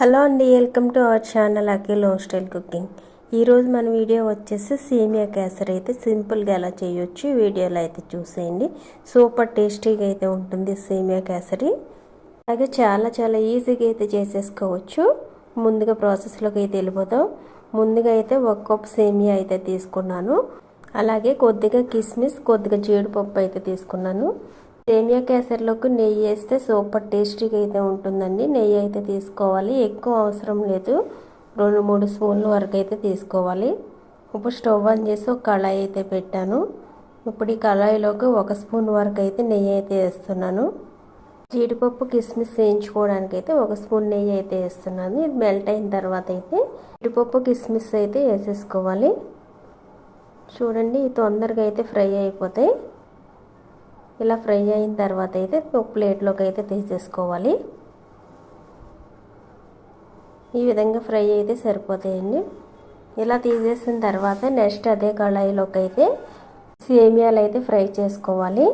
Hello అండి welcome to our channel Akhil home style cooking. ఈరోజు మన వీడియో వచ్చేసి సేమియా కేసరి అయితే సింపుల్గా ఎలా చేయొచ్చు వీడియోలో అయితే చూసేయండి. సూపర్ టేస్టీగా అయితే ఉంటుంది సేమియా కేసరి. అలాగే చాలా చాలా ఈజీగా అయితే చేసేసుకోవచ్చు. ముందుగా ప్రాసెస్లోకి అయితే వెళ్ళిపోతాం ముందుగా అయితే ఒక కప్ సేమియా అయితే తీసుకున్నాను. అలాగే కొద్దిగా కిస్మిస్ కొద్దిగా జీడిపప్పు అయితే తీసుకున్నాను. సేమియా కేసర్లోకి నెయ్యి వేస్తే సూపర్ టేస్టీగా అయితే ఉంటుందండి. నెయ్యి అయితే తీసుకోవాలి. ఎక్కువ అవసరం లేదు. రెండు మూడు స్పూన్ల వరకు అయితే తీసుకోవాలి. ఇప్పుడు స్టవ్ ఆన్ చేసి ఒక కళాయి అయితే పెట్టాను. ఇప్పుడు ఈ కళాయిలోకి ఒక స్పూన్ వరకు అయితే నెయ్యి అయితే వేస్తున్నాను. జీడిపప్పు కిస్మిస్ వేయించుకోవడానికి అయితే ఒక స్పూన్ నెయ్యి అయితే వేస్తున్నాను. ఇది మెల్ట్ అయిన తర్వాత అయితే జీడిపప్పు కిస్మిస్ అయితే వేసేసుకోవాలి. చూడండి తొందరగా అయితే ఫ్రై అయిపోతాయి. ఇలా ఫ్రై అయిన తర్వాత అయితే ఒక ప్లేట్లోకి అయితే తీసేసుకోవాలి. ఈ విధంగా ఫ్రై అయితే సరిపోతాయండి. ఇలా తీసేసిన తర్వాత నెక్స్ట్ అదే కళాయిలోకి అయితే సేమియాలు అయితే ఫ్రై చేసుకోవాలి.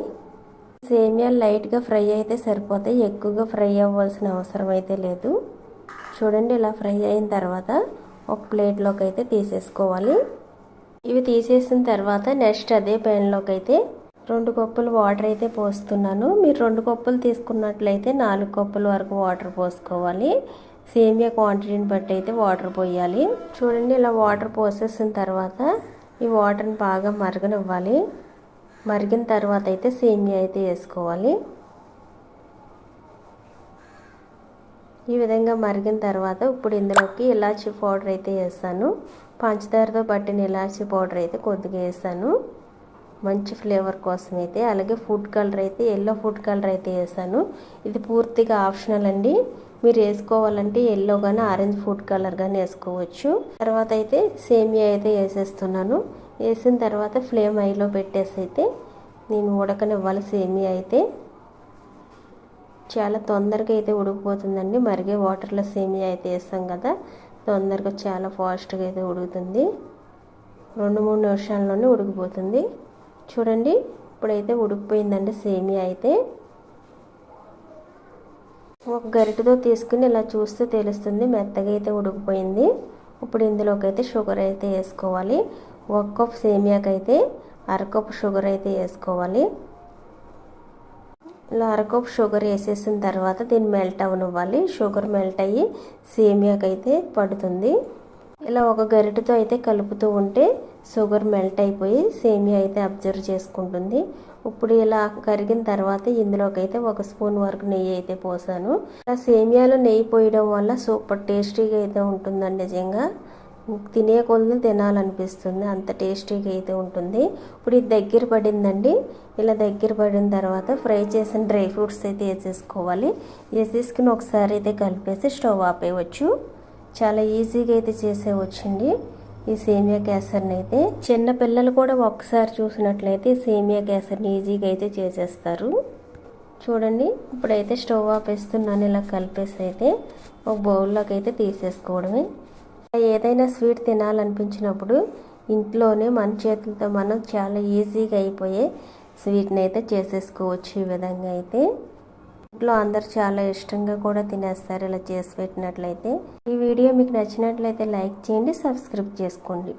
సేమియాలు లైట్గా ఫ్రై అయితే సరిపోతాయి ఎక్కువగా ఫ్రై అవ్వాల్సిన అవసరం అయితే లేదు. చూడండి ఇలా ఫ్రై అయిన తర్వాత ఒక ప్లేట్లోకి అయితే తీసేసుకోవాలి. ఇవి తీసేసిన తర్వాత నెక్స్ట్ అదే ప్యాన్లోకి అయితే రెండు కప్పులు వాటర్ అయితే పోస్తున్నాను. మీరు రెండు కప్పులు తీసుకున్నట్లయితే నాలుగు కప్పుల వరకు వాటర్ పోసుకోవాలి. సేమియా క్వాంటిటీని బట్టి అయితే వాటర్ పోయాలి. చూడండి ఇలా వాటర్ పోసేసిన తర్వాత ఈ వాటర్ని బాగా మరగనివ్వాలి. మరిగిన తర్వాత అయితే సేమియా అయితే వేసుకోవాలి. ఈ విధంగా మరిగిన తర్వాత ఇప్పుడు ఇందులోకి ఇలాచీ పౌడర్ అయితే వేస్తాను. పంచదారతో పట్టిన ఇలాచీ పౌడర్ అయితే కొద్దిగా వేస్తాను. మంచి ఫ్లేవర్ కోసం అయితే అలాగే ఫుడ్ కలర్ అయితే ఎల్లో ఫుడ్ కలర్ అయితే వేసాను. ఇది పూర్తిగా ఆప్షనల్ అండి. మీరు వేసుకోవాలంటే ఎల్లో కానీ ఆరెంజ్ ఫుడ్ కలర్ కానీ వేసుకోవచ్చు. తర్వాత అయితే సేమియా అయితే వేసేస్తున్నాను. వేసిన తర్వాత ఫ్లేమ్ ఐలో పెట్టేసి అయితే నేను ఉడకనివ్వాలి సేమియా అయితే. చాలా తొందరగా అయితే ఉడికిపోతుందండి. మరిగే వాటర్లో సేమియా అయితే వేస్తాం కదా తొందరగా చాలా ఫాస్ట్గా అయితే ఉడుకుతుంది. రెండు మూడు నిమిషాల్లోనే ఉడికిపోతుంది. చూడండి ఇప్పుడైతే ఉడికిపోయిందండి సేమియా అయితే. ఒక గరిటతో తీసుకుని ఇలా చూస్తే తెలుస్తుంది మెత్తగా అయితే ఉడికిపోయింది. ఇప్పుడు ఇందులోకి అయితే షుగర్ అయితే వేసుకోవాలి. ఒక కప్ సేమియాకి అయితే అరకప్ షుగర్ అయితే వేసుకోవాలి. ఇలా అరకప్ షుగర్ వేసేసిన తర్వాత దీన్ని మెల్ట్ అవనివ్వాలి. షుగర్ మెల్ట్ అయ్యి సేమియాకి అయితే పడుతుంది. ఇలా ఒక గరిటతో అయితే కలుపుతూ ఉంటే షుగర్ మెల్ట్ అయిపోయి సేమియా అయితే అబ్జర్వ్ చేసుకుంటుంది. ఇప్పుడు ఇలా కరిగిన తర్వాత ఇందులోకి అయితే ఒక స్పూన్ వరకు నెయ్యి అయితే పోసాను. ఇలా సేమియాలో నెయ్యి పోయడం వల్ల సూపర్ టేస్టీగా అయితే ఉంటుందండి నిజంగా. తినే కొద్ది తినాలనిపిస్తుంది. అంత టేస్టీగా అయితే ఉంటుంది. ఇప్పుడు ఇది దగ్గర పడిందండి. ఇలా దగ్గర పడిన తర్వాత ఫ్రై చేసిన డ్రై ఫ్రూట్స్ అయితే వేసేసుకోవాలి. వేసేసుకుని ఒకసారి అయితే కలిపేసి స్టవ్ ఆపేయవచ్చు. చాలా ఈజీగా అయితే చేసేవచ్చండి ఈ సేమియా కేసర్ని అయితే చిన్న పిల్లలు కూడా ఒక్కసారి చూసినట్లయితే సేమియా కేసర్ని ఈజీగా అయితే చేసేస్తారు. చూడండి ఇప్పుడైతే స్టవ్ ఆపేస్తున్నాను. ఇలా కలిపేసి అయితే ఒక బౌల్లోకి అయితే తీసేసుకోవడమే. ఏదైనా స్వీట్ తినాలనిపించినప్పుడు ఇంట్లోనే మన చేతులతో మనం చాలా ఈజీగా అయిపోయే స్వీట్ని అయితే చేసేసుకోవచ్చు ఈ విధంగా అయితే. ఇంట్లో అందరు చాలా ఇష్టంగా కూడా తినేస్తారు. ఇలా చేసి పెట్టినట్లయితే ఈ వీడియో మీకు నచ్చినట్లయితే లైక్ చేయండి సబ్స్క్రైబ్ చేసుకోండి.